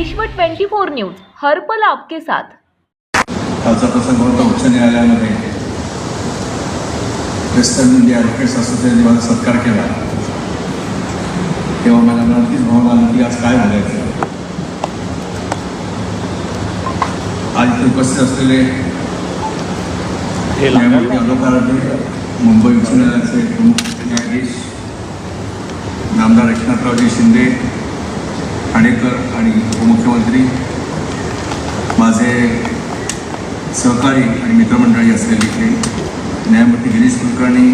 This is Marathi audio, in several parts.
विश्व 24 न्यूज हर्पल आपके साथ. कालचा प्रसंग होता उच्च न्यायालयामध्ये. वेस्टर्न इंडिया ॲडव्होकेट्स असोसिएशनने मला सत्कार केला. तेव्हा मला नक्कीच भावना आली की आज काय बोलायचं आज इथे उपस्थित असलेले न्यायमूर्ती मुंबई उच्च न्यायालयाचे प्रमुख न्यायाधीश नामदार एकनाथरावजी शिंदे ठाणेकर आणि उपमुख्यमंत्री माझे सहकारी आणि मित्रमंडळी असलेले इथे न्यायमूर्ती गिरीश कुलकर्णी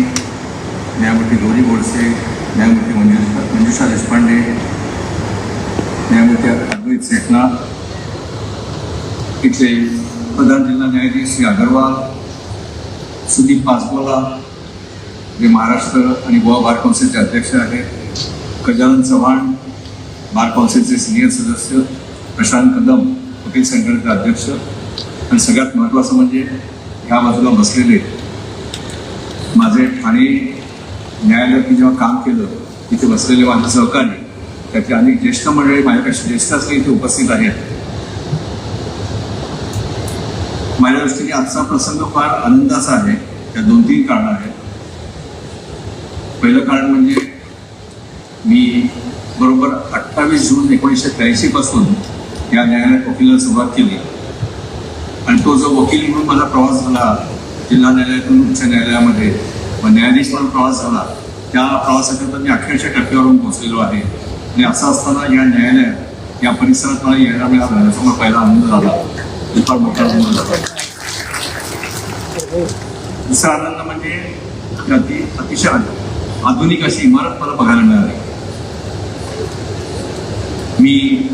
न्यायमूर्ती गौरी गोडसे न्यायमूर्ती मंजुषा मंजुषा देशपांडे न्यायमूर्ती अद्वैत सेठना इथले प्रधान जिल्हा न्यायाधीश श्री अगरवाल सुदीप पासवाला जे महाराष्ट्र आणि गोवा बार कौन्सिलचे अध्यक्ष आहेत गजानन चव्हाण बार काउन्सिलचे सिनियर सदस्य प्रशांत कदम वकील संघटनेचे अध्यक्ष आणि सगळ्यात महत्त्वाचं म्हणजे ह्या बाजूला बसलेले माझे ठाणे न्यायालयात मी जेव्हा काम केलं तिथे बसलेले माझे सहकारी त्याचे अनेक ज्येष्ठ मंडळी माझ्यापेक्षा ज्येष्ठ असले इथे उपस्थित आहेत. माझ्या दृष्टीने आजचा प्रसंग फार आनंदाचा आहे. त्या दोन तीन कारणं आहेत. पहिलं कारण म्हणजे मी बरोबर अठ्ठावीस जून एकोणीसशे त्र्याऐंशी पासून या न्यायालयात वकिलाला सुरुवात केली. आणि तो जो वकील म्हणून माझा प्रवास झाला जिल्हा न्यायालयातून उच्च न्यायालयामध्ये व न्यायाधीश म्हणून प्रवास झाला त्या प्रवासाकरता मी अठराशे टप्प्यावरून पोहोचलेलो आहे. आणि असं असताना या न्यायालयात या परिसरात मला यायला मिळाला याचा पहिला आनंद झाला. फार मोठा आनंद झाला. दुसरा आनंद म्हणजे अतिशय आधुनिक अशी इमारत मला बघायला मिळाली. मी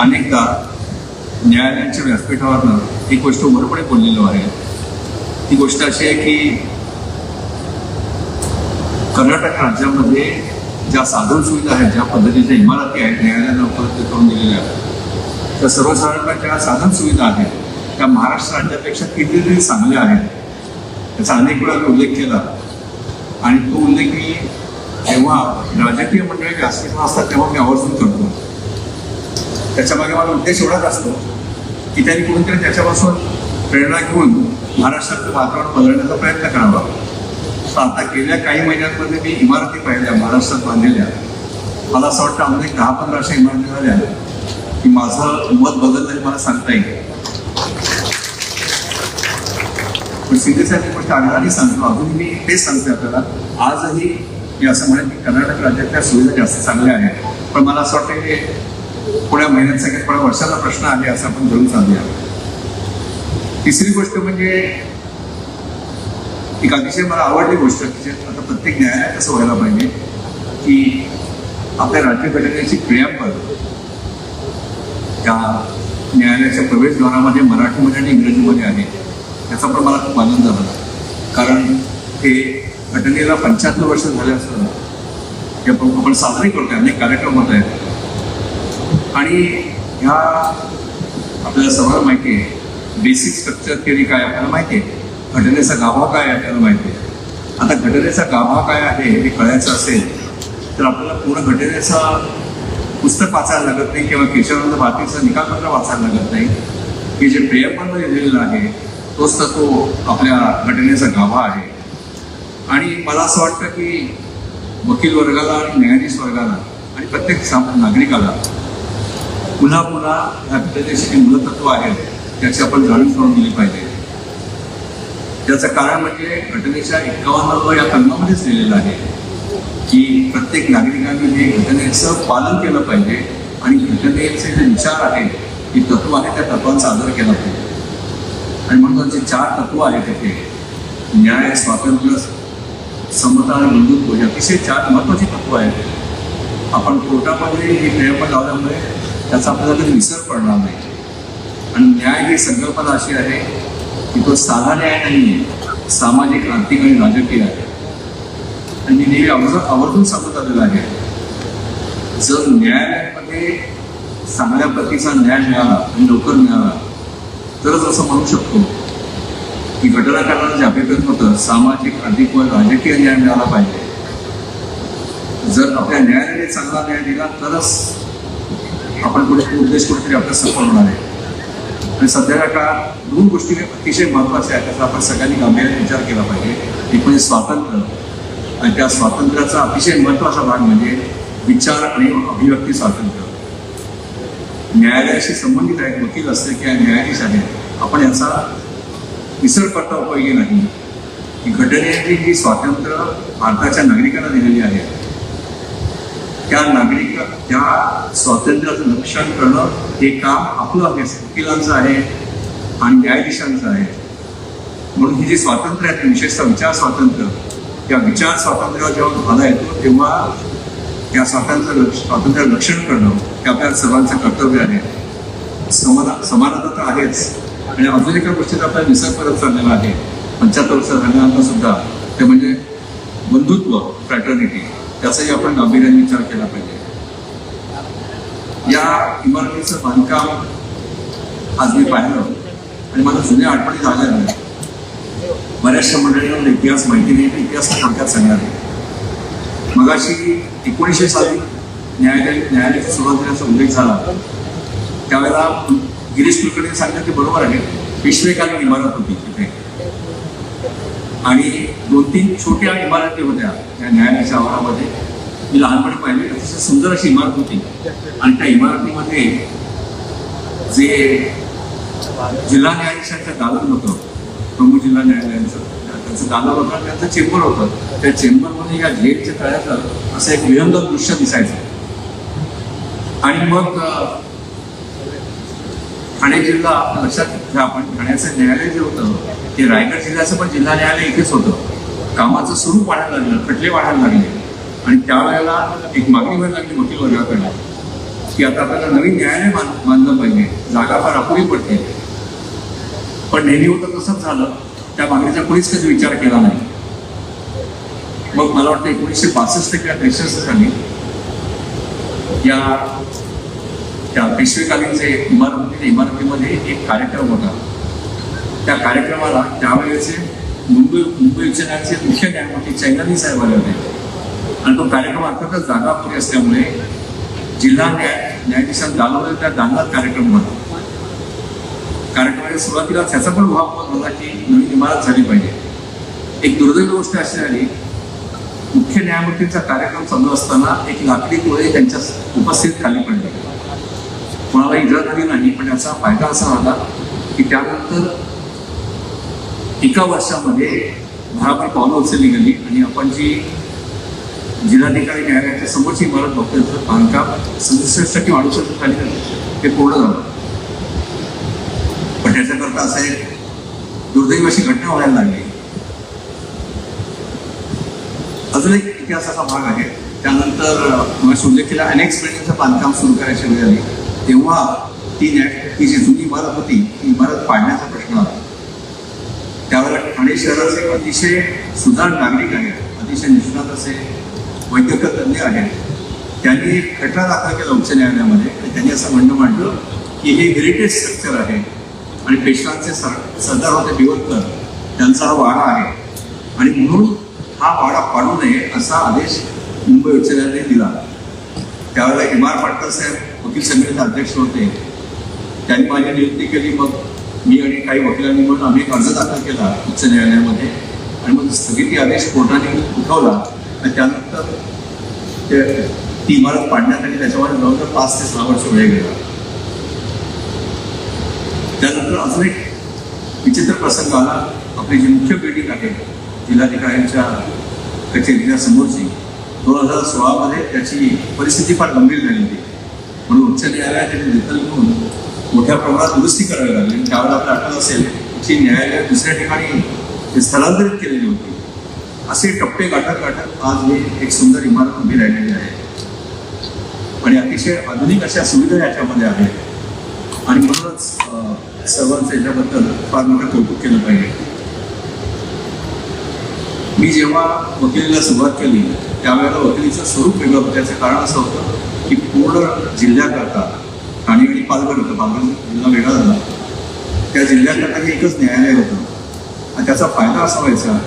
अनेकदा न्यायालयांच्या व्यासपीठावरनं ही गोष्ट उघडपणे बोललेलो आहे. ती गोष्ट अशी आहे की कर्नाटक राज्यामध्ये ज्या साधन सुविधा आहेत ज्या पद्धतीच्या इमारती आहेत न्यायालयानं उपलब्ध करून दिलेल्या आहेत त्या सर्वसाधारणतः ज्या साधन सुविधा आहेत त्या महाराष्ट्र राज्यापेक्षा कितीतरी चांगल्या आहेत त्याचा अनेक वेळा मी उल्लेख केला. आणि तो उल्लेख मी जेव्हा राजकीय मंडळी व्यासपीठावर असतात तेव्हा मी आवर्जून करतो. त्याच्यामागे मला माझा उद्देश एवढाच असतो की त्यांनी कुठूनतरी त्याच्यापासून प्रेरणा घेऊन महाराष्ट्रात वातावरण बदलण्याचा प्रयत्न करावा. तर आता गेल्या काही महिन्यांमध्ये मी इमारती पाहिल्या महाराष्ट्रात बांधलेल्या. मला असं वाटतं आम्ही एक दहा पंधरा अशा इमारती झाल्या की माझं मत बदललं तरी मला सांगता येईल. पण सिद्धेसाठी गोष्ट आग्रहाने सांगतो अजून मी तेच सांगते आपल्याला. आजही मी असं म्हणेन की कर्नाटक राज्यातल्या सुविधा जास्त चांगल्या आहेत. पण मला असं वाटतं की महिन्याचा महिन्यात सगळ्यात वर्षाचा प्रश्न आले असं आपण धरून चालूया. तिसरी गोष्ट म्हणजे एक अतिशय मला आवडली गोष्ट की आता प्रत्येक न्यायालयात असं व्हायला पाहिजे की आपल्या राज्यघटनेची प्रियांबल त्या न्यायालयाच्या प्रवेशद्वारामध्ये मराठीमध्ये आणि इंग्रजीमध्ये आहे त्याचा पण मला खूप आनंद झाला. कारण हे घटनेला पंच्याहत्तर वर्ष झाले असताना हे आपण साजरे करतोय अनेक कार्यक्रम होत आहेत आणि ह्या आपल्याला सर्वांना माहिती आहे. बेसिक स्ट्रक्चर थिअरी काय आपल्याला माहिती आहे? घटनेचा गाभा काय आहे आपल्याला माहिती आहे? आता घटनेचा गाभा काय आहे हे कळायचं असेल तर आपल्याला पूर्ण घटनेचा पुस्तक वाचायला लागत नाही किंवा केशवानंद भारतीचा निकालपत्र वाचायला लागत नाही. की जे प्रेयपण लिहिलेलं आहे तोच तर तो आपल्या घटनेचा गाभा आहे. आणि मला असं वाटतं की वकील वर्गाला आणि न्यायाधीश वर्गाला आणि प्रत्येक साम नागरिकाला पुन्हा पुन्हा ह्या घटनेची जी मूलतत्व आहेत त्याची आपण जाणीव करून दिली पाहिजे. त्याचं कारण म्हणजे घटनेच्या एकावन्नावं या कलमामध्येच लिहिलेलं आहे की प्रत्येक नागरिकांनी हे घटनेचं पालन केलं पाहिजे आणि घटनेचे जे विचार आहेत ही तत्व आहे त्या तत्वांचा आदर केला पाहिजे. आणि म्हणून जे चार तत्व आहेत तिथे न्याय स्वातंत्र्य समता आणि बंधुत्व हे अतिशय चार महत्वाची तत्व आहेत. आपण कोर्टामध्ये ही प्रयत्न लावल्यामुळे त्याचा आपल्याला कधी विसर पडणार नाही. आणि न्याय ही संकल्पना अशी आहे की तो साधा न्याय नाही आहे सामाजिक आर्थिक आणि राजकीय आहे. आणि मी नेहमी आवर्जून आवर्जून सांगत आलेलं आहे जर न्यायालयामध्ये चांगल्या प्रतीचा न्याय मिळाला आणि लवकर मिळाला तरच असं म्हणू शकतो की घटनाकारांना जे अभिप्रेत होतं सामाजिक आर्थिक व राजकीय न्याय मिळाला पाहिजे. जर आपल्या न्यायालयाने चांगला न्याय दिला तरच आपण पुढे उद्देश कुठेतरी आपला सफल होणार आहे. आणि सध्याच्या काळात दोन गोष्टी अतिशय महत्त्वाच्या आहेत त्याचा आपण सगळ्यांनी गांभीर्याने विचार केला पाहिजे. एक म्हणजे स्वातंत्र्य आणि त्या स्वातंत्र्याचा अतिशय महत्त्वाचा भाग म्हणजे विचार आणि अभिव्यक्ती स्वातंत्र्य. न्यायालयाशी संबंधित आहेत वकील असते किंवा न्यायाधीश आहेत आपण याचा विसर करता उपयोगी नाही. की घटनेची जी स्वातंत्र्य भारताच्या नागरिकांना दिलेली आहे त्या नागरिक त्या स्वातंत्र्याचं रक्षण करणं हे काम आपलं आहे वकिलांचं आहे आणि न्यायाधीशांचं आहे. म्हणून ही जी स्वातंत्र्य आहे ते विशेषतः विचार स्वातंत्र्य. त्या विचार स्वातंत्र्यावर जेव्हा भाला येतो तेव्हा त्या स्वातंत्र्य स्वातंत्र्य रक्षण करणं हे आपल्या सर्वांचं कर्तव्य आहे. समाना समानता तर आहेच. आणि अजून एका गोष्टीचा आपला निसर्ग परत चाललेला आहे. पंच्याहत्तर वर्ष झाल्यानंतर सुद्धा ते म्हणजे बंधुत्व फ्रॅटर्निटी त्याचाही आपण गांभीर्याने विचार केला पाहिजे. या इमारतीचं बांधकाम आज मी पाहिलं आणि मला जुन्या आठवणी झाल्या नाही बऱ्याचशा मंडळींना इतिहास माहिती नाही इतिहास थोडक्यात सांगणार आहे मगाशी एकोणीसशे साली न्यायालय सुरुवात होण्याचा उल्लेख झाला. त्यावेळेला गिरीश कुलकर्णी सांगितलं ते बरोबर आहे पेशवेकालीन इमारत होती तिथे. आणि दोन तीन छोट्या इमारती होत्या त्या न्यायालयाच्या आवारामध्ये. मी लहानपणी पाहिले. अतिशय सुंदर अशी इमारत होती. आणि त्या इमारतीमध्ये जे जिल्हा न्यायाधीशांचं दालन होतं प्रमुख जिल्हा न्यायालयांचं त्यांचं दालन होतं त्यांचं चेंबर होतं. त्या चेंबरमध्ये या झेडच्या तळ्याचं असं एक विहंगम दृश्य दिसायचं. आणि मग ठाणे जिल्हा लक्षात घ्या. आपण ठाण्याचं न्यायालय जे होतं ते रायगड जिल्ह्याचं पण जिल्हा न्यायालय इथेच होतं. कामाचं स्वरूप वाढायला लागलं खटले वाढायला लागले. आणि त्यावेळेला एक मागणी व्हायला लागली वकील वर्गाकडे की आता आपल्याला नवीन न्यायालय बांधलं पाहिजे. जागा फार अपुरी पडते. पण नेहमी होतं तसंच झालं. त्या मागणीचा कोणीच कधी विचार केला नाही. मग मला वाटतं एकोणीसशे बासष्ट किंवा त्रेसष्ट साली या त्या पेशवेकालीन जे इमारती इमारतीमध्ये एक कार्यक्रम होता. त्या कार्यक्रमाला त्यावेळेचे मुंबई मुंबई उच्च न्यायालयाचे मुख्य न्यायमूर्ती चैनानी साहेब आले होते. आणि तो कार्यक्रम अर्थातच जागापुरी असल्यामुळे जिल्हा न्याय न्यायाधीशांनी चालवलेल्या त्या दांगात कार्यक्रम होता कार्यक्रमाच्या सुरुवातीला त्याचा पण भाव होता की नवीन इमारत झाली पाहिजे. एक दुर्दैवी गोष्ट अशी झाली मुख्य न्यायमूर्तींचा कार्यक्रम चालू असताना एक लाकडी टोळे त्यांच्या उपस्थित खाली पडले. कोणाला इजा झाली नाही पण याचा फायदा असा झाला की त्यानंतर एका वर्षामध्ये भराभर पावलं उचलली गेली आणि आपण जी जिल्हाधिकारी न्यायालयाच्या समोरची इमारत बघतोय तर बांधकाम सदुसष्ट वाढू अडुसष्ट खाली ते पूर्ण झालं. पण त्याच्याकरता असं एक दुर्दैव अशी घटना व्हायला लागली. अजून एक इतिहासाचा भाग आहे. त्यानंतर मग उल्लेख केला अनेक बिल्डिंगचं बांधकाम सुरू करायची वेळ आली. तेव्हा ती न्याय ती जी जुनी इमारत होती ती इमारत पाडण्याचा प्रश्न आला. ठाणे शहराचे अतिशय सुधार नागरिक आहेत अतिशय निष्णात असे वैद्यकीय तज्ज्ञ आहेत. त्यांनी एक खटला दाखल केला उच्च न्यायालयामध्ये आणि त्यांनी असं म्हणणं मांडलं की हे हेरिटेज स्ट्रक्चर आहे आणि पेशवांचे सर सरदार होते बिवतकर त्यांचा हा वाडा आहे. आणि म्हणून हा वाडा पाडू नये असा आदेश मुंबई उच्च न्यायालयाने दिला. त्यावेळेला एम आर पाटकर साहेब वकील समितीचे अध्यक्ष होते. त्यांनी माझी नियुक्ती केली मग मी आणि काही वकिलांनी म्हणून आम्ही एक अर्ज दाखल केला उच्च न्यायालयामध्ये. आणि मग स्थगिती आदेश कोर्टाने उठवला. आणि त्यानंतर ते ती इमारत पाडण्यात आली त्याच्यामध्ये जवळजवळ पाच ते सहा वर्ष वेळ गेला. त्यानंतर अजून एक विचित्र प्रसंग आला. आपली जी मुख्य बिल्डिंग आहे जिल्हाधिकाऱ्यांच्या कचेरीच्या समोरची दोन हजार सोळामध्ये त्याची परिस्थिती फार गंभीर झाली होती. म्हणून उच्च न्यायालयात त्याची दखल घेऊन मोठ्या प्रमाणात दुरुस्ती करावी लागली. आणि त्यावेळेला आपल्याला आठवत असेल की न्यायालय दुसऱ्या ठिकाणी स्थलांतरित केलेली होती. असे टप्पे गाठत गाठत आज हे एक सुंदर इमारत उभी राहिलेली आहे. आणि अतिशय आधुनिक अशा सुविधा याच्यामध्ये आहेत. आणि म्हणूनच अं, सर्वांचं याच्याबद्दल फार मोठं कौतुक केलं पाहिजे. मी जेव्हा वकिलीला सुरुवात केली त्यावेळेला वकिलीचं स्वरूप वेगळं होतं. त्याचं कारण असं होतं की पूर्ण जिल्ह्याकरता आणि पालघर होतं. पालघर जिल्हा वेगळा झाला त्या जिल्ह्याकरता हे एकच न्यायालय होतं. आणि त्याचा फायदा असा व्हायचा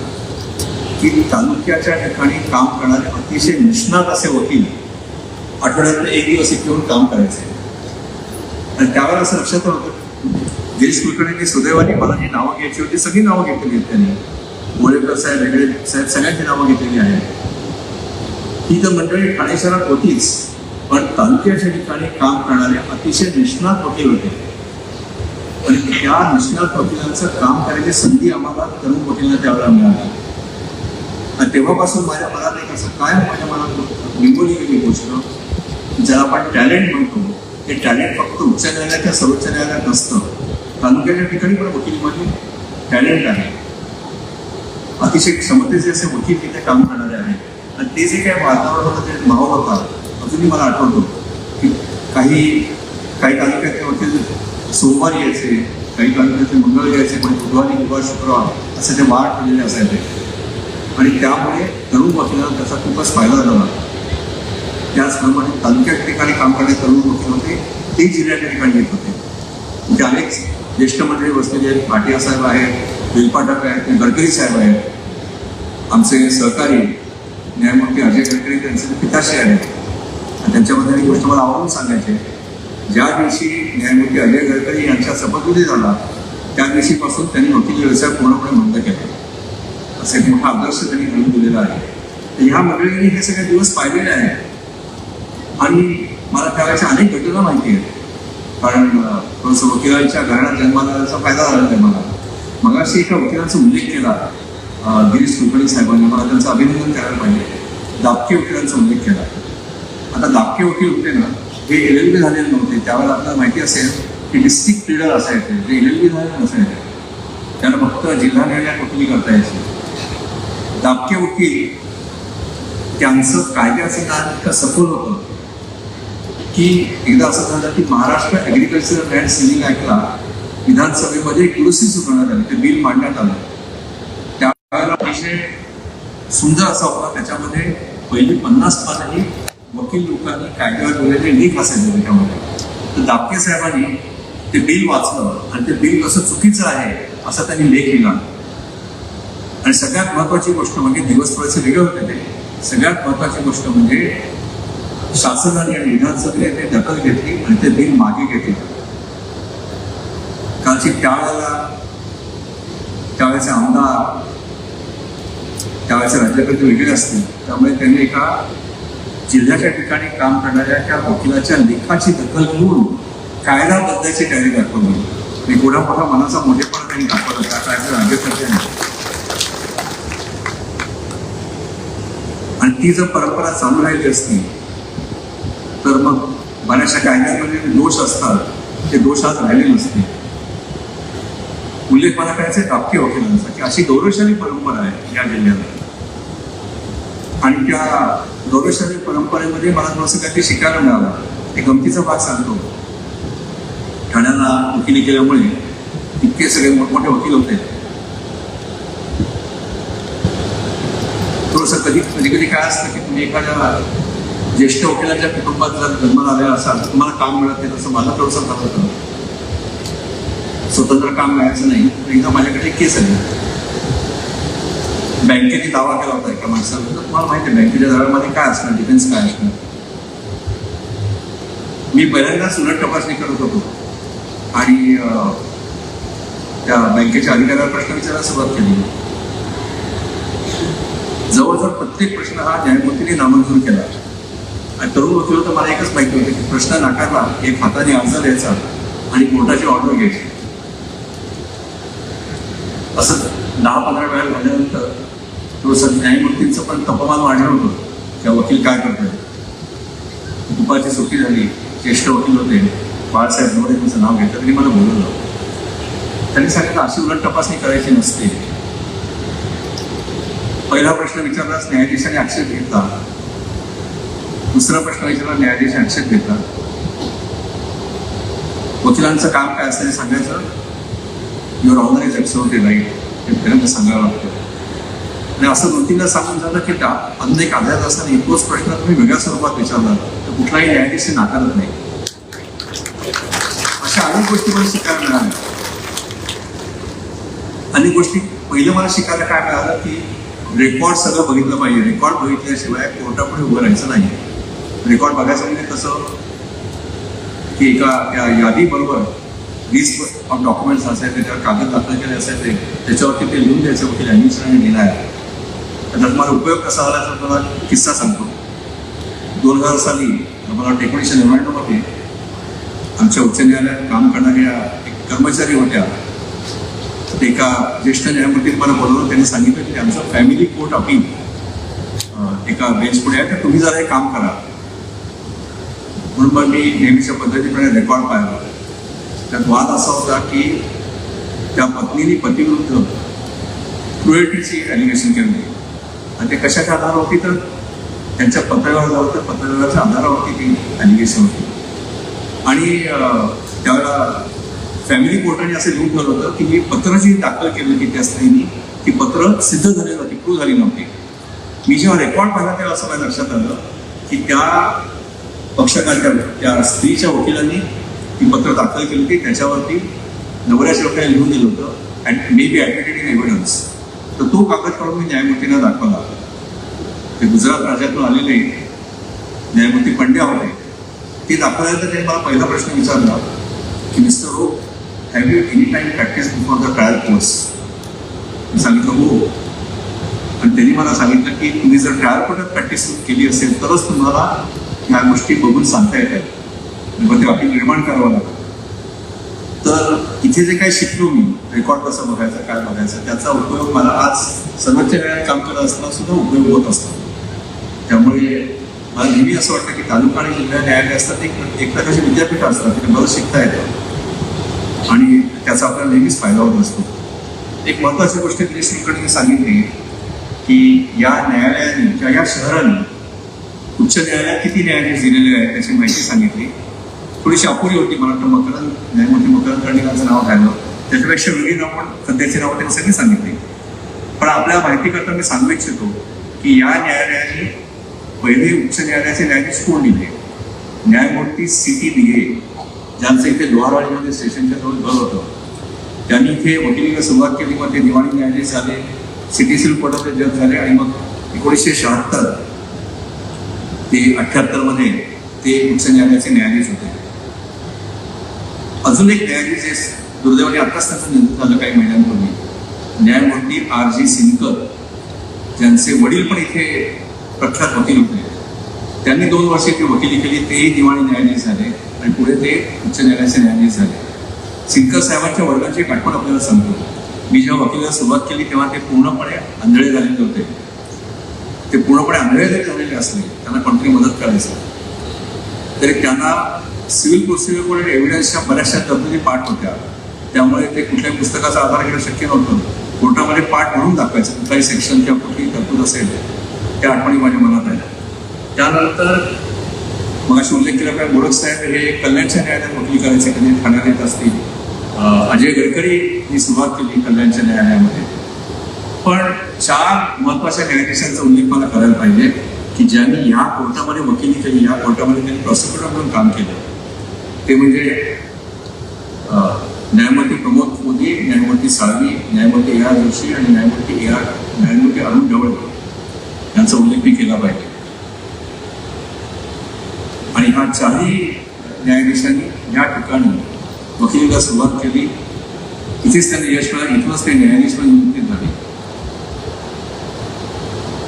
की तालुक्याच्या ठिकाणी काम करणारे अतिशय निष्णात असे वकील आठवड्यात एक दिवस इथे येऊन काम करायचे. आणि त्यावर असं लक्षात होतं. गिरीश कुलकर्णींनी सुदैवाने मला जी नावं घ्यायची होती सगळी नावं घेतलेली आहेत त्यांनी. मोळेकर साहेब हेगडे साहेब सगळ्यांची नावं घेतलेली आहेत. ही तर मंडळी ठाणे शहरात होतीच. पण तालुक्याच्या ठिकाणी काम करणारे अतिशय निष्णात वकील होते. आणि त्या निष्णात वकिलांचं काम करायची संधी आम्हाला तरुण वकिलांना त्यावेळेला मिळाली. आणि तेव्हापासून माझ्या मनात एक असं काय माझ्या मनात निघून गेली गोष्ट ज्याला आपण टॅलेंट म्हणतो. ते टॅलेंट फक्त उच्च न्यायालयात किंवा सर्वोच्च न्यायालयात नसतं. तालुक्याच्या ठिकाणी पण वकिलीमध्ये म्हणजे टॅलेंट आहे. अतिशय क्षमतेचे असे वकील तिथे काम करणारे आहेत. आणि ते जे काय वातावरण होतं ते माहोल होता मला आठवतो की काही काही तालुक्यातले होते सोमवारी यायचे काही तालुक्यातले मंगळ यायचे पण बुधवारी किंवा शुक्रवार असे ते वार ठरलेले असायचे. आणि त्यामुळे तरुण वकिलांना त्याचा खूपच फायदा झाला. त्याचप्रमाणे तालुक्याच्या ठिकाणी काम करणारे तरुण वकील होते ते जिल्ह्याच्या ठिकाणी येत होते. म्हणजे अनेक ज्येष्ठ मंडळी बसलेले आहेत. भाटिया साहेब आहेत बेलपाटक आहेत गडकरी साहेब आहेत. आमचे सहकारी न्यायमूर्ती अजय गडकरी त्यांचे पिताश्री आहेत. आणि एक गोष्ट मला आवडून सांगायची ज्या दिवशी न्यायमूर्ती अजय गडकरी यांच्या शपथविधी झाला त्या दिवशीपासून त्यांनी वकील व्यवसाय पूर्णपणे बंद केला. असे एक मोठा आदर्श त्यांनी घालून दिलेला आहे. तर ह्या मंडळींनी हे सगळे दिवस पाहिलेले आहेत. आणि मला त्यावेळेच्या अनेक घटना माहिती आहेत. कारण थोडंसं वकिलांच्या घराण्यात जन्माला फायदा झाला आहे मला. मगाशी एका वकिलांचा उल्लेख केला. गिरीश कुलकर्णी साहेबांनी मला त्यांचं अभिनंदन करायला पाहिजे. दापके वकिलांचा उल्लेख केला. आता दापके वकील होते ना हे एल एल बी झालेले नव्हते त्यावेळेला आपल्याला माहिती असेल की डिस्ट्रिक्ट लिडर असायचे जे एल एल बी झालेले नसायचे त्यांना फक्त जिल्हा न्यायालयात वकिली करता यायची? दापके वकील त्यांचं कायद्याचं ज्ञान इतकं सफल होतं की एकदा असं झालं की महाराष्ट्र ॲग्रिकल्चर लँड सिलिंग ऍक्टला विधानसभेमध्ये एक दुरुस्ती सुचवण्यात आली. ते बिल मांडण्यात आलं. त्यावेळेला अतिशय सुंदर असा होता. त्याच्यामध्ये पहिली पन्नास पानही वकील लोकांनी कायद्यावर लिहिलेले नीक असायचं त्याच्यामध्ये तर दापके साहेबांनी ते बिल वाचलं आणि ते बिल कसं चुकीचं आहे असा त्यांनी लेख लिहिला. आणि सगळ्यात महत्वाची गोष्ट म्हणजे दिवस थोडेसे वेगळे होते ते. सगळ्यात महत्वाची गोष्ट म्हणजे शासनाने आणि विधानसभेने दखल घेतली आणि ते बिल मागे घेतले. कालची त्यावेळेला त्यावेळेचे आमदार त्यावेळेचे राज्यकर्ते वेगळे असतील. त्यामुळे त्यांनी एका जिल्ह्याच्या ठिकाणी काम करणाऱ्या त्या वकिलाच्या लेखाची दखल घेऊन कायदा बदलायची तयारी दाखवली आणि एवढा मोठा मनाचा मोठेपणा त्यांनी दाखवला. त्या कायदा राज्यकर्त्यांनी आणि ती जर परंपरा चालू राहिली असती तर मग बऱ्याचशा कायद्यांमध्ये दोष असतात ते दोष आज राहिले नसते. उल्लेख मला करायचे दापके वकिलांचा की अशी गौरवशाली परंपरा आहे या जिल्ह्याला आणि त्या गौरवशाली परंपरेमध्ये मला थोडंसं काहीतरी शिकायला मिळालं. एक गमतीचा भाग सांगतो. ठाण्याला वकिली केल्यामुळे इतके सगळे मोठमोठे वकील होते. थोडंसं कधी कधी कधी काय असतं की तुम्ही एखाद्या ज्येष्ठ वकिलाच्या कुटुंबात जर जन्माला आलेला असाल तुम्हाला काम मिळत नाही तसं माझं थोडंसं झालं होतं. स्वतंत्र काम मिळायचं नाही एकदा माझ्याकडे एक केस आली. बँकेने दावा केला होता एका माणसाला तर तुम्हाला माहिती आहे बँकेच्या दाव्यामध्ये काय असणार? डिफेन्स काय असणार? मी पहिल्यांदाच उलट तपासणी करत होतो. आणि त्या बँकेच्या अधिकाऱ्याला प्रश्न विचारायला सुरुवात केली. जवळजवळ प्रत्येक प्रश्न हा न्यायमूर्तीने नामंजूर केला. आणि तरुण वकील तर मला एकच माहिती होतं की प्रश्न नाकारला एक हाताने अर्ज द्यायचा आणि कोर्टाची ऑर्डर घ्यायची. असं दहा पंधरा वेळा झाल्यानंतर थोडंसं न्यायमूर्तींचं पण तपमान वाढलं होतं. त्या वकील काय करतात दुपारची सुट्टी झाली ज्येष्ठ वकील होते. बाळासाहेब मोरे त्यांचं नाव घेतलं त्यांनी मला बोलवलं. त्यांनी सांगितलं अशी उलट तपासणी करायची नसते. पहिला प्रश्न विचारलाच न्यायाधीशाने आक्षेप घेतला. दुसरा प्रश्न विचारला न्यायाधीश आक्षेप घेतला. वकिलांचं काम काय असतं ते सांगायचं? Your honour is absolutely right हे पहिल्यांदा सांगावं लागतं. आणि असं दोन तीनदा सांगून झालं की त्या अन्न एक आधार असताना तोच प्रश्न तुम्ही वेगळ्या स्वरूपात विचारला तर कुठलाही न्यायाधीश नाकारत नाही. अशा अनेक गोष्टी मला शिकायला मिळाल्या. अनेक गोष्टी पहिलं मला शिकायला काय मिळालं की रेकॉर्ड सगळं बघितलं पाहिजे. रेकॉर्ड बघितल्याशिवाय कोर्टापुढे उभं राहायचं नाही. रेकॉर्ड बघायचं म्हणजे कसं की एका त्या यादीबरोबर लिस्ट डॉक्युमेंट्स असायचे त्याच्यावर कागद दाखल केले असायचे. त्याच्यावरती ते लिहून द्यायचं वकील ॲडमिशन सरांनी लिहिला आहे. त्याचा तुम्हाला उपयोग कसा झाला तर मला किस्सा सांगतो. दोन हजार साली मला वाटतं एकोणीसशे नव्याण्णवमध्ये आमच्या उच्च न्यायालयात काम करणाऱ्या एक कर्मचारी होत्या. एका ज्येष्ठ न्यायमूर्तीने मला बोलवलं. त्यांनी सांगितलं की आमचं फॅमिली कोर्ट अपील एका बेंच पुढे आहे. तर तुम्ही जरा हे काम करा. म्हणून मग मी नेहमीच्या पद्धतीप्रमाणे रेकॉर्ड पाहिला. त्यात वाद असा होता की त्या पत्नीने पतीविरुद्ध क्रुएटीची ॲलिगेशन केली. आणि ते कशाच्या आधारावरती तर? त्यांच्या पत्रव्यवहार झाला तर पत्रव्यवहाराच्या आधारावरती ती ॲलिगेशन होती आणि त्यावेळेला फॅमिली कोर्टाने असं लिहून ठेवलं होतं की मी पत्र जी दाखल केली होती त्या स्त्रीनी ती पत्र सिद्ध झाली नव्हती प्रूव्ह झाली नव्हती. मी जेव्हा रेकॉर्ड पाहिला तेव्हा असं माझ्या लक्षात आलं की त्या पक्षकाच्या त्या स्त्रीच्या वकिलांनी ती पत्र दाखल केली होती. त्याच्यावरती नवऱ्याच्या लोकांनी लिहून दिलं होतं. And may be admitted in evidence तर तो कागद काढून मी न्यायमूर्तींना दाखवला. ते गुजरात राज्यातून आलेले न्यायमूर्ती पंड्या होते. ते दाखवल्यानंतर त्यांनी मला पहिला प्रश्न विचारला की mister Rao have you any time practice before the trial course मी सांगितलं हो. आणि त्यांनी मला सांगितलं की तुम्ही जर ट्रायल कोर्टात प्रॅक्टिस केली असेल तरच तुम्हाला ह्या गोष्टी बघून सांगता येतात. मग ते वाटी निर्माण करावं लागतं. तर इथे जे काही शिकलो मी रेकॉर्ड कसं बघायचं काय बघायचं त्याचा उपयोग मला आज सर्वोच्च न्यायालयात काम करत असताना सुद्धा उपयोग होत असतो. त्यामुळे मला नेहमी असं वाटतं की तालुका आणि जिल्हा न्यायालय असतात एक एक प्रकारचे विद्यापीठ असतात तिथे मला शिकता येतं. आणि त्याचा आपल्याला नेहमीच फायदा होत असतो. एक महत्त्वाची गोष्ट गिरीश कुलकर्णींनी सांगितली की या न्यायालयाने किंवा या शहराने उच्च न्यायालयात किती न्यायाधीश दिलेले आहेत त्याची माहिती सांगितली. थोडीशी अपुरी होती मला वाटतं मकरंद न्यायमूर्ती मकरंद कर्णिकांचं नाव राहिलं त्याच्यापेक्षा वेगळी नाव पण सध्याची नावं त्यांनी सगळी सांगितली. पण आपल्या माहितीकरता मी सांगू इच्छितो की या न्यायालयाने पहिले उच्च न्यायालयाचे न्यायाधीश कोण दिले? न्यायमूर्ती सी टी दिघे ज्यांचं इथे लोहारवाडीमध्ये स्टेशनच्या जवळ घर होतं. त्यांनी इथे वकिलीला सुरुवात केली मग ते दिवाणी न्यायाधीश झाले सिटी सिव्हिल कोर्टाचे जज झाले आणि मग एकोणीसशे शहात्तर ते अठ्ठ्याहत्तरमध्ये ते उच्च न्यायालयाचे न्यायाधीश होते. अजून एक न्यायाधीश जे दुर्दैवाने आताच त्यांचं निधन झालं काही महिन्यांपूर्वी न्यायमूर्ती आर जी सिनकर ज्यांचे वडील पण इथे प्रख्यात वकील होते. त्यांनी दोन वर्षे इथे वकिली केली तेही दिवाणी न्यायाधीश झाले आणि पुढे ते उच्च न्यायालयाचे न्यायाधीश झाले. सिनकर साहेबांच्या वर्गाची एक आठवण आपल्याला सांगतो. मी जेव्हा वकिलीला सुरुवात केली तेव्हा ते पूर्णपणे आंधळे झालेले होते. ते पूर्णपणे आंधळे जरी झालेले असले त्यांना कोणतरी मदत करायचं. तरी त्यांना सिव्हिल प्रोसिजर एव्हिडन्सच्या बऱ्याचशा तरतुदी पाठ होत्या. त्यामुळे ते कुठल्याही पुस्तकाचा आधार घेणं शक्य नव्हतं. कोर्टामध्ये पाठ म्हणून दाखवायचं. कुठलाही सेक्शन किंवा कुठलीही तरतूद असेल त्या आठवणी माझ्या मनात आहे त्यानंतर मग अशी उल्लेख केल्याप्रमाणे गोरख साहेब हे कल्याणच्या न्यायालयात वकील करायचे कधी ठाण्यात येत असतील. अजय गडकरी ही सुरुवात केली कल्याणच्या न्यायालयामध्ये. पण चार महत्त्वाच्या न्यायाधीशांचा उल्लेख मला करायला पाहिजे की ज्यांनी या कोर्टामध्ये वकिली केली या कोर्टामध्ये त्यांनी प्रॉसिक्युटर म्हणून काम केलं. ते म्हणजे न्यायमूर्ती प्रमोद मोदी न्यायमूर्ती साळवी न्यायमूर्ती ए आर जोशी आणि न्यायमूर्ती ए आर न्यायमूर्ती अरुण ढवळे यांचा उल्लेख मी केला पाहिजे. आणि ह्या चारही न्यायाधीशांनी या ठिकाणी वकिलीला सुरुवात केली. इथेच त्यांनी यश मिळालं इथूनच ते न्यायाधीश म्हणून नियुक्ती झाली.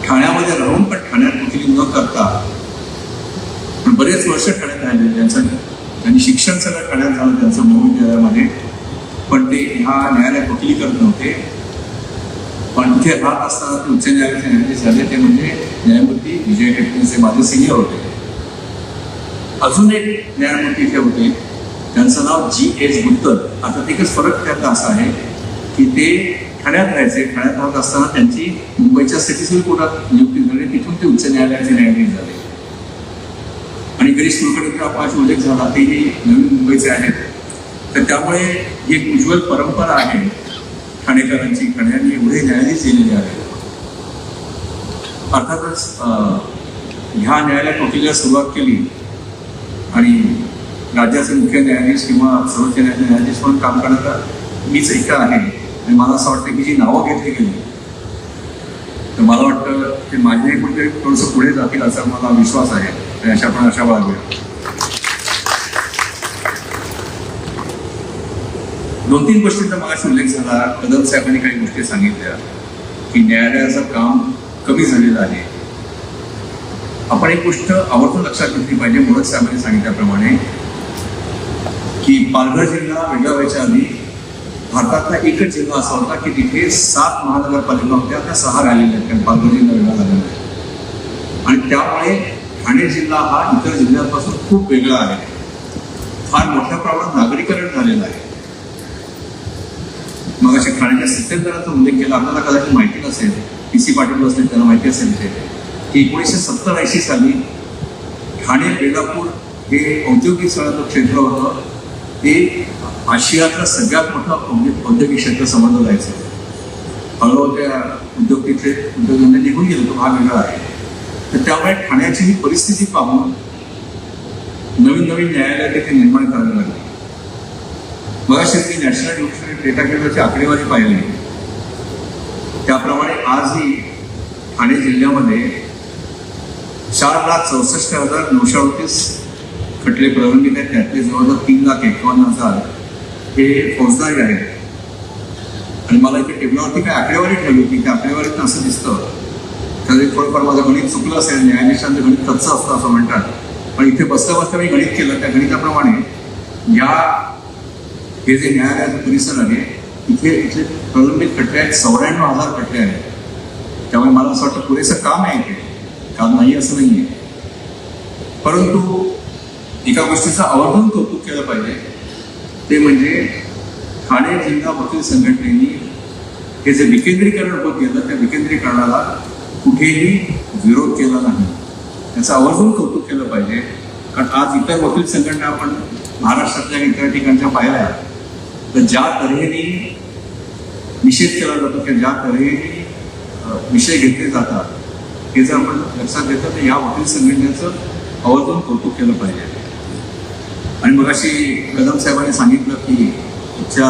ठाण्यामध्ये राहून पण ठाण्यात वकिली न करता पण बरेच वर्ष ठाण्यात राहिले त्यांचा त्यांनी शिक्षण सगळं ठाण्यात झालं त्यांचं महाविद्यालयामध्ये पण ते ह्या न्यायालयात वकिली करत नव्हते. पण तिथे राहत असताना ते उच्च न्यायालयाचे न्यायाधीश झाले ते म्हणजे न्यायमूर्ती विजय हेटकेचे माझे सिनियर होते. अजून एक न्यायमूर्ती इथे होते. त्यांचं नाव जी एस गुत्तर आता एकच फरक त्यातला असा आहे की ते ठाण्यात राहायचे. ठाण्यात राहत असताना त्यांची मुंबईच्या सिटी सिव्हिल कोर्टात नियुक्ती झाली. तिथून ते उच्च न्यायालयाचे न्यायाधीश झाले. आणि गिरीश कुलकर्णीचा पाच आज उल्लेख झाला तेही नवी मुंबईचे आहेत. तर त्यामुळे ही एक उज्ज्वल परंपरा आहे. ठाणेकरांची ठाण्याने एवढे न्यायाधीश दिलेले आहेत. अर्थातच ह्या न्यायालयात टोटीला सुरुवात केली. आणि राज्याचे मुख्य न्यायाधीश किंवा सर्वोच्च न्यायाधीश म्हणून काम करणारा मीच एका आहे. आणि मला असं वाटतं की जी नावं घेतली गेली तर मला वाटतं ते माझे कुठेतरी थोडंसं पुढे जातील असा मला विश्वास आहे. आणि अशा पण अशा बाजूया दोन तीन गोष्टींचा मला उल्लेख झाला कदम साहेबांनी काही गोष्टी सांगितल्या की न्यायालयाचं काम कमी झालेलं आहे आपण एक गोष्ट आवर्जून लक्षात घेतली पाहिजे मोहन साहेबांनी सांगितल्याप्रमाणे की पालघर जिल्हा वेगळा व्हायच्या आधी भारतातला एकच जिल्हा असा होता की तिथे सात महानगरपालिका होत्या त्या सहा राहिलेल्या आहेत कारण पालघर जिल्हा वेगळा झालेला आहे आणि त्यामुळे ठाणे जिल्हा हा इतर जिल्ह्यांपासून खूप वेगळा आहे. फार मोठ्या प्रमाणात नागरीकरण झालेलं आहे. मग अशा ठाण्याच्या सत्याहत्तराचा उल्लेख केला आपल्याला कदाचित माहिती नसेल. पी सी पाटील असतील त्यांना माहिती असेल ते. की एकोणीसशे सत्तर ऐंशी साली ठाणे बेलापूर हे औद्योगिक स्थळाचं क्षेत्र होतं. ते आशियातलं सगळ्यात मोठं औद्योगिक क्षेत्र समजलं जायचं. हळूहळू त्या उद्योग तिथे उद्योगांना निघून गेलो तो भाग वेगळा आहे. तर त्यामुळे ठाण्याची ही परिस्थिती पाहून नवीन नवीन न्यायालय तिथे निर्माण करावे लागली. मग मी नॅशनल इन्शुरन्स डेटा केंद्राची आकडेवारी पाहिली. त्याप्रमाणे आजही ठाणे जिल्ह्यामध्ये चार लाख चौसष्ट हजार नऊशे अडतीस खटले प्रलंबित आहेत. त्यातले जवळजवळ तीन लाख एकावन्न हजार हे फौजदारी आहेत. आणि मला इथे टेबलावरती काय आकडेवारी ठेवली होती त्या आकडेवारीत असं दिसतं त्याचे थोडंफार माझं गणित चुकलं असेल न्यायाधीशांचं गणित कच्चं असतं असं म्हणतात. पण इथे बसता बसता मी गणित केलं त्या गणिताप्रमाणे या हे जे न्यायालयाचं परिसर आहे इथे इथे प्रलंबित खटले आहेत चौऱ्याण्णव हजार खटले आहेत. त्यामुळे मला असं वाटतं पुरेसं काम आहे इथे. काम नाही असं नाही आहे परंतु एका गोष्टीचं आवर्जून कौतुक केलं पाहिजे. ते म्हणजे ठाणे जिल्हा वकील संघटनेने हे जे विकेंद्रीकरण होत गेलं त्या विकेंद्रीकरणाला कुठेही विरोध केला नाही. त्याचं आवर्जून कौतुक केलं पाहिजे. कारण आज इतर वकील संघटना आपण महाराष्ट्रातल्या इतर ठिकाणच्या पाहिल्या तर ज्या तऱ्हेने निषेध केला जातो किंवा ज्या तऱ्हेने विषय घेतले जातात हे जर आपण लक्षात घेतलं तर या वकील संघटनेचं आवर्जून कौतुक केलं पाहिजे. आणि मग अशी कदम साहेबांनी सांगितलं की तुमच्या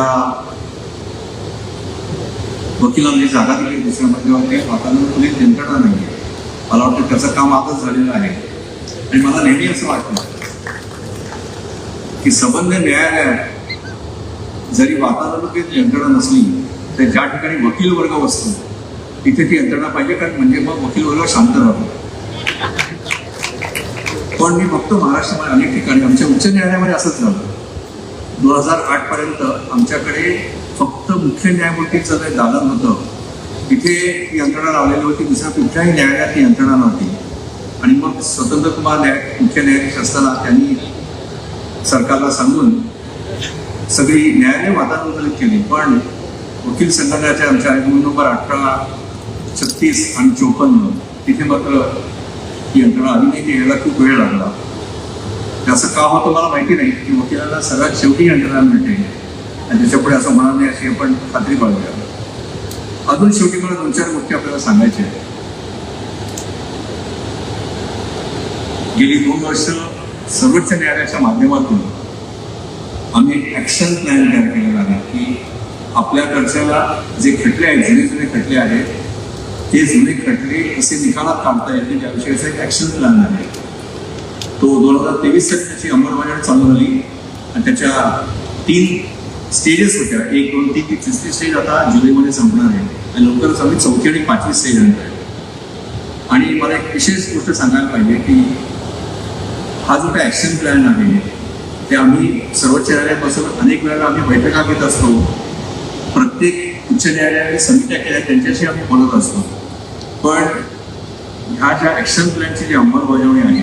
वकिलांनी जागा दिली दुसऱ्या मध्यवर्ती वातावरण कुणी यंत्रणा नाही मला वाटतं त्याचं काम आजच झालेलं आहे. आणि मला नेहमी असं वाटतं की संबंध न्यायालयात जरी वातानुकूलित यंत्रणा नसली तर ज्या ठिकाणी वकील वर्ग बसतो तिथे ती यंत्रणा पाहिजे कारण म्हणजे मग वकील वर्ग शांत राहतो. पण मी बघतो महाराष्ट्रामध्ये अनेक ठिकाणी आमच्या उच्च न्यायालयामध्ये असंच झालं. दोन हजार आठ पर्यंत आमच्याकडे फक्त मुख्य न्यायमूर्तीचं जे दालन होतं तिथे यंत्रणा लावलेली होती. दुसऱ्या कुठल्याही न्यायालयात ती यंत्रणा नव्हती. आणि मग स्वतंत्र कुमार न्याय मुख्य न्यायाधीश असताना त्यांनी सरकारला सांगून सगळी न्यायालय वातानुकूलित केली. पण वकील संघटनाच्या आमच्या रूल नंबर अठरा छत्तीस आणि चोपन्न तिथे मात्र ही यंत्रणा आली नाही. यायला खूप वेळ लागला. त्याचं का होतं मला माहिती नाही. की वकिलाला सगळ्यात शेवटी यंत्रणा मिळते. आणि त्याच्यापुढे असं होणार नाही अशी आपण खात्री बाळगूया अजून शेवटी मला दोन चार गोष्टी आपल्याला सांगायच्या गेली दोन वर्ष सर्वोच्च न्यायालयाच्या माध्यमातून आम्ही ऍक्शन प्लॅन तयार केलेला आहे की आपल्याकडच्या जे खटले आहेत जुने जुने खटले आहेत ते जुने खटले कसे निकालात काढता येतील याविषयीचा एक ॲक्शन प्लॅन आहे. तो दोन हजार तेवीस साली त्याची अंमलबजावणी चालू झाली आणि त्याच्या तीन स्टेजेस होत्या. एक दोन तीन ती तिसरी स्टेज आता जुलैमध्ये संपणार आहे. आणि लवकरच आम्ही चौथी आणि पाचवी स्टेज आणणार आहे. आणि मला एक विशेष गोष्ट सांगायला पाहिजे की हा जो काही ॲक्शन प्लॅन आहे ते आम्ही सर्वोच्च न्यायालयापासून अनेक वेळेला आम्ही बैठका घेत असतो. प्रत्येक उच्च न्यायालयाने समित्या केल्या त्यांच्याशी आम्ही बोलत असतो. पण ह्या ज्या ॲक्शन प्लॅनची जी अंमलबजावणी आहे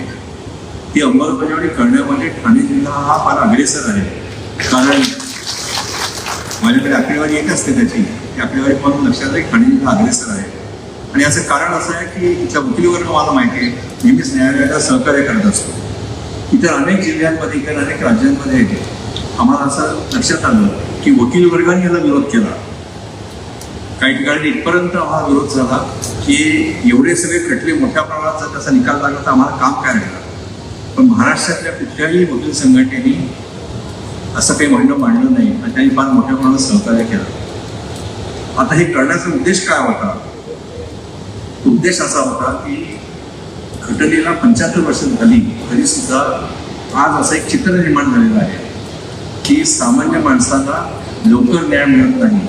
ती अंमलबजावणी करण्यामध्ये ठाणे जिल्हा हा फार अग्रेसर आहे. कारण माझ्याकडे आकडेवारी येत असते त्याची ती आकडेवारी पाहून लक्षात आहे की ठाणे जिल्हा अग्रेसर आहे. आणि याचं कारण असं आहे की इथला वकील वर्ग मला माहिती आहे नेहमीच न्यायालयाला सहकार्य करत असतो. इतर अनेक जिल्ह्यांमध्ये इतर अनेक राज्यांमध्ये आम्हाला असं लक्षात आलं की वकील वर्गाने याला विरोध केला. काही ठिकाणी इथपर्यंत आम्हाला विरोध झाला की एवढे सगळे खटले मोठ्या प्रमाणात जर त्याचा निकाल लागला तर आम्हाला काम काय राहिलं? पण महाराष्ट्रातल्या कुठल्याही वकील संघटनेने असं काही म्हणणं मांडलं नाही. आणि त्यांनी फार मोठ्या प्रमाणात सहकार्य केलं. आता हे करण्याचा उद्देश काय होता? उद्देश असा होता की घटनेला पंच्याहत्तर वर्ष झाली तरी सुद्धा आज असं एक चित्र निर्माण झालेलं आहे की सामान्य माणसाला लवकर न्याय मिळत नाही.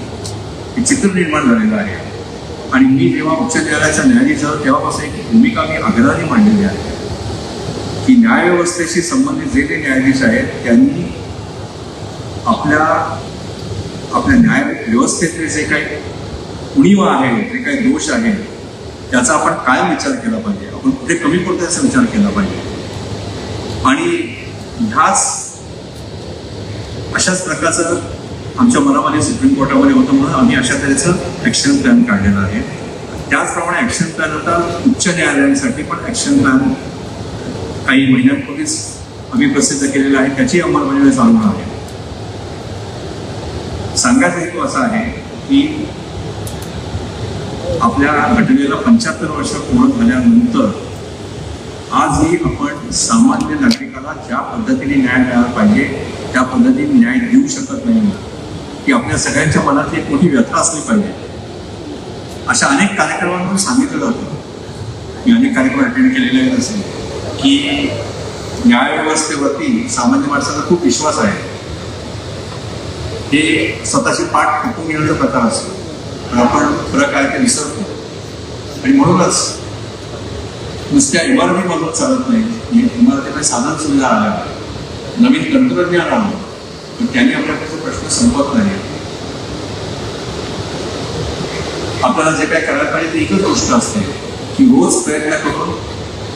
हे चित्र निर्माण झालेलं आहे. आणि मी जेव्हा उच्च न्यायालयाचा न्यायाधीश झालो तेव्हापासून एक भूमिका मी आग्रहाने मांडलेली आहे की न्यायव्यवस्थेशी संबंधित जे ते न्यायाधीश आहेत त्यांनी आपल्या आपल्या न्याय व्यवस्थेतले जे काही उणीवा आहे जे काही दोष आहे त्याचा आपण काय विचार केला पाहिजे? आपण कुठे कमी पडतो याचा विचार केला पाहिजे? आणि ह्याच अशाच प्रकारचं आमच्या मनामध्ये सुप्रीम कोर्टामध्ये होतं म्हणून आम्ही अशा तऱ्हेचं ॲक्शन प्लॅन काढलेलं आहे. त्याचप्रमाणे ॲक्शन प्लॅन आता उच्च न्यायालयांसाठी पण ॲक्शन प्लॅन काही महिन्यांपूर्वीच आम्ही प्रसिद्ध केलेलं आहे. त्याची अंमलबजावणी चालू आहे. सांगायचा हेतू असा आहे की आपल्या घटनेला पंच्याहत्तर वर्ष पूर्ण झाल्यानंतर आजही आपण सामान्य नागरिकाला ज्या पद्धतीने न्याय मिळाला पाहिजे त्या पद्धतीने न्याय देऊ शकत नाही की आपल्या सगळ्यांच्या मनात एक मोठी व्यथा असली पाहिजे. अशा अनेक कार्यक्रमांवर सांगितलं जातं. मी अनेक कार्यक्रम अटेंड केलेले आहेत असे. की न्यायव्यवस्थेवरती सामान्य माणसाचा खूप विश्वास आहे. हे स्वतःची पाठ फुकून घेण्याचा प्रकार असतो. आपण फरक काय ते विसरतो. आणि म्हणूनच नुसत्या इमारतीमधून चालत नाही. इमारतीमध्ये साधन सुविधा आल्या. नवीन तंत्रज्ञान आलं. पण त्यांनी आपल्याकडे प्रश्न संपत नाही. आपल्याला जे काय करायला पाहिजे ते एकच गोष्ट असते की रोज प्रयत्न करून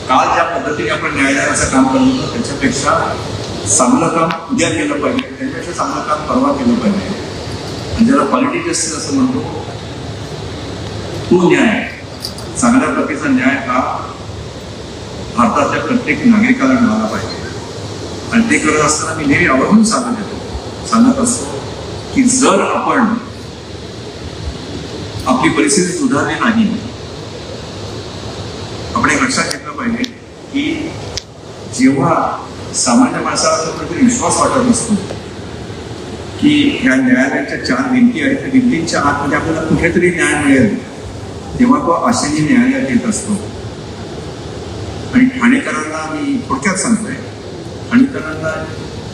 काल ज्या पद्धतीने आपण न्यायालयाचं काम करत होतो त्याच्यापेक्षा चांगलं काम उद्या केलं पाहिजे त्याच्यापेक्षा चांगलं काम परवा केलं पाहिजे. आणि ज्याला क्वालिटी जस्टिस असं म्हणतो तो न्याय. चांगल्या प्रतीचा न्याय हा भारताच्या प्रत्येक नागरिकाला मिळाला पाहिजे. आणि ते करत असताना मी नेहमी आवर्जून सांगत येतो सांगत असतो की जर आपण आपली परिस्थिती सुधारली नाही आपण एक लक्षात घेतलं पाहिजे की जेव्हा सामान्य माणसाला तर कुठेतरी विश्वास वाटत असतो की या न्यायालयाच्या चार भिंती आहेत. त्या भिंतींच्या आतमध्ये आपल्याला कुठेतरी न्याय मिळेल. तेव्हा तो आशेने न्यायालयात येत असतो. आणि ठाणेकरांना मी थोडक्यात सांगतोय. ठाणेकरांना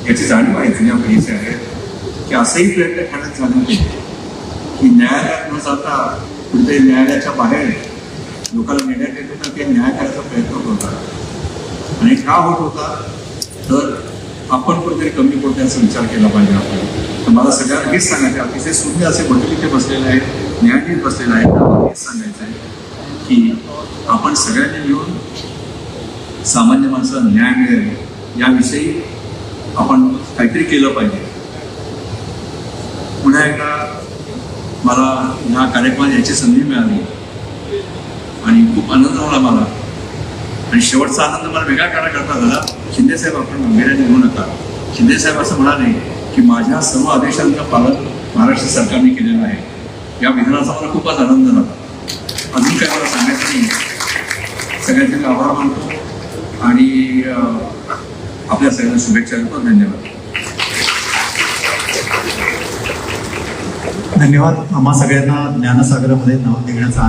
याची जाणीव आहे जुन्या पिढीचे आहे की असंही प्रयत्न ठाण्यात झाले की न्यायालयात न जाता कुठेतरी न्यायालयाच्या बाहेर लोकांना नेण्यात येते तर ते न्याय करायचा प्रयत्न करतात. आणि का होत होता? तर आपण कुठेतरी कमी पडतो याचा विचार केला पाहिजे आपण. तर मला सगळ्यांना हेच सांगायचं आहे, अतिशय सुंदर असे मंडळी इथे बसलेले आहेत न्यायाधीश बसलेले आहेत त्यांना हेच सांगायचं आहे की आपण सगळ्यांनी मिळून सामान्य माणसाला न्याय मिळेल याविषयी आपण काहीतरी केलं पाहिजे. पुन्हा एकदा मला ह्या कार्यक्रमात याची संधी मिळाली आणि खूप आनंद झाला मला. आणि शेवटचा आनंद मला वेगळा काढा करता झाला शिंदेसाहेब आपण गंभीर्याने घेऊ नका. शिंदेसाहेब असं म्हणाले की माझ्या सर्व आदेशांचं पालन महाराष्ट्र सरकारने केलेलं आहे. या विधानाचा मला खूपच आनंद झाला. अजून काय मला सांगायचं नाही. सगळ्यांचे आभार मानतो आणि आपल्या सगळ्यांना शुभेच्छा देतो. धन्यवाद. धन्यवाद. आम्हा सगळ्यांना ज्ञानसागरामध्ये नाव देण्याचा